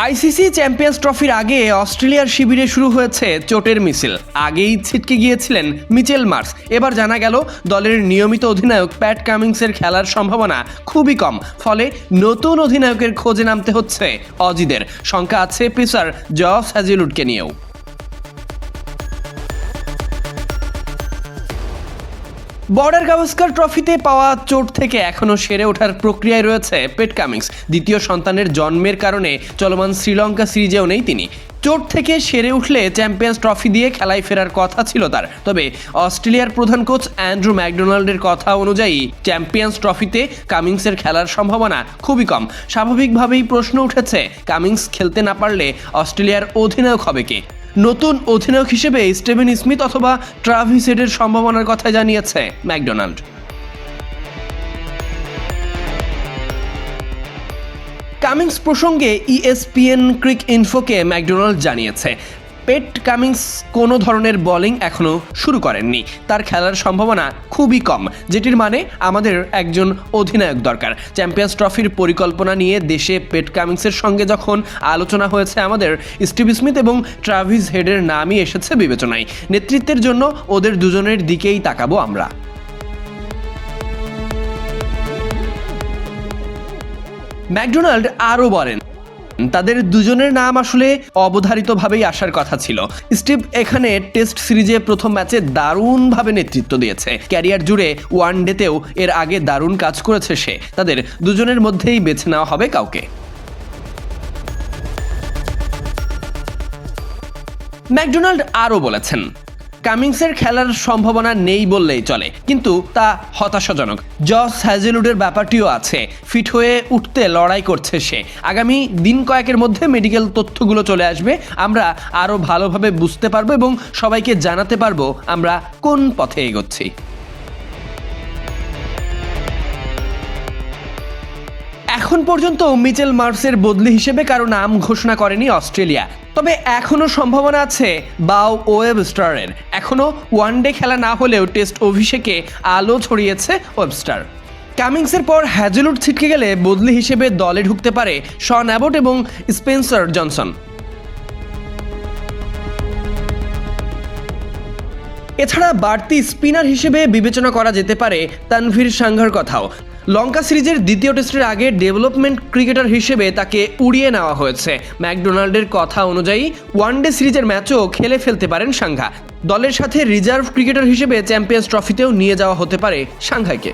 ICC champions ট্রফির আগে অস্ট্রেলিয়ার শিবিরে শুরু হয়েছে চোটের মিছিল। আগেই ছিটকে গিয়েছিলেন মিচেল মার্স। এবার জানা গেল, দলের নিয়মিত অধিনায়ক প্যাট কামিংসের খেলার সম্ভাবনা খুবই কম। ফলে নতুন অধিনায়কের খোঁজে নামতে হচ্ছে অজিদের। শঙ্কা আছে পেসার জস হ্যাজিলুডকে নিয়েও। বর্ডার গাভাস্কার ট্রফিতে পাওয়া চোট থেকে এখনও সেরে ওঠার প্রক্রিয়ায় রয়েছে পেট কামিংস। দ্বিতীয় সন্তানের জন্মের কারণে চলমান শ্রীলঙ্কা সিরিজেও নেই তিনি। চোট থেকে সেরে উঠলে চ্যাম্পিয়ন্স ট্রফি দিয়ে খেলায় ফেরার কথা ছিল তার। তবে অস্ট্রেলিয়ার প্রধান কোচ অ্যান্ড্রু ম্যাকডোনাল্ডের কথা অনুযায়ী চ্যাম্পিয়ন্স ট্রফিতে কামিংসের খেলার সম্ভাবনা খুবই কম। স্বাভাবিকভাবেই প্রশ্ন উঠেছে, কামিংস খেলতে না পারলে অস্ট্রেলিয়ার অধিনায়ক হবে কে? নতুন অধিনায়ক হিসেবে স্টেভেন স্মিথ অথবা ট্রাভিস হেডের সম্ভাবনার কথা জানিয়েছে ম্যাকডোনাল্ড। কামিংস প্রসঙ্গে ইএসপিএন ক্রিক ইনফোকে ম্যাকডোনাল্ড জানিয়েছে। পেট কামিংস কোনো ধরনের বোলিং এখনও শুরু করেননি। তার খেলার সম্ভাবনা খুবই কম, যেটির মানে আমাদের একজন অধিনায়ক দরকার। চ্যাম্পিয়ন্স ট্রফির পরিকল্পনা নিয়ে দেশে পেট কামিংসের সঙ্গে যখন আলোচনা হয়েছে আমাদের, স্টিভ স্মিথ এবং ট্রাভিস হেডের নামই এসেছে বিবেচনায়। নেতৃত্বের জন্য ওদের দুজনের দিকেই তাকাবো আমরা। ম্যাকডোনাল্ড আরও বলেন তাদের দুজনের নাম আসলে অবধারিতভাবেই আসার কথা ছিল। স্টিভ এখানে টেস্ট সিরিজে প্রথম ম্যাচে দারুণভাবে নেতৃত্ব দিয়েছে। ক্যারিয়ার জুড়ে ওয়ান ডেতেও এর আগে দারুণ কাজ করেছে সে। তাদের দুজনের মধ্যেই বেছে নেওয়া হবে কাউকে। ম্যাকডোনাল্ড আরও বলেছেন কামিংসের খেলার সম্ভাবনা নেই বললেই চলে, কিন্তু তা হতাশাজনক। জস হ্যাজেলুডের ব্যাপারটিও আছে। ফিট হয়ে উঠতে লড়াই করছে সে। আগামী দিন কয়েকের মধ্যে মেডিকেল তথ্যগুলো চলে আসবে। আমরা আরও ভালোভাবে বুঝতে পারব এবং সবাইকে জানাতে পারব আমরা কোন পথে এগোচ্ছি। এখন পর্যন্ত মিচেল মার্সের বদলি হিসেবে কারও নাম ঘোষণা করেনি অস্ট্রেলিয়া। তবে এখনও সম্ভাবনা আছে বাও ওয়েবস্টারের এখনও ওয়ানডে খেলা না হলেও টেস্ট অভিষেকে আলো ছড়িয়েছে ওয়েবস্টার। কামিংসের পর হ্যাজেলুড ছিটকে গেলে বদলি হিসেবে দলে ঢুকতে পারে শন অ্যাবট এবং স্পেন্সার জনসন। এছাড়া বাড়তি স্পিনার হিসেবে বিবেচনা করা যেতে পারে তানভীর সাঙ্ঘার কথাও। লঙ্কা সিরিজের দ্বিতীয় টেস্টের আগে ডেভেলপমেন্ট ক্রিকেটার হিসেবে তাকে উড়িয়ে নেওয়া হয়েছে। ম্যাকডোনাল্ডের কথা অনুযায়ী, ওয়ানডে সিরিজের ম্যাচও খেলে ফেলতে পারেন সাংঘা দলের সাথে রিজার্ভ ক্রিকেটার হিসেবে চ্যাম্পিয়ন্স ট্রফিতেও নিয়ে যাওয়া হতে পারে সাংঘাইকে।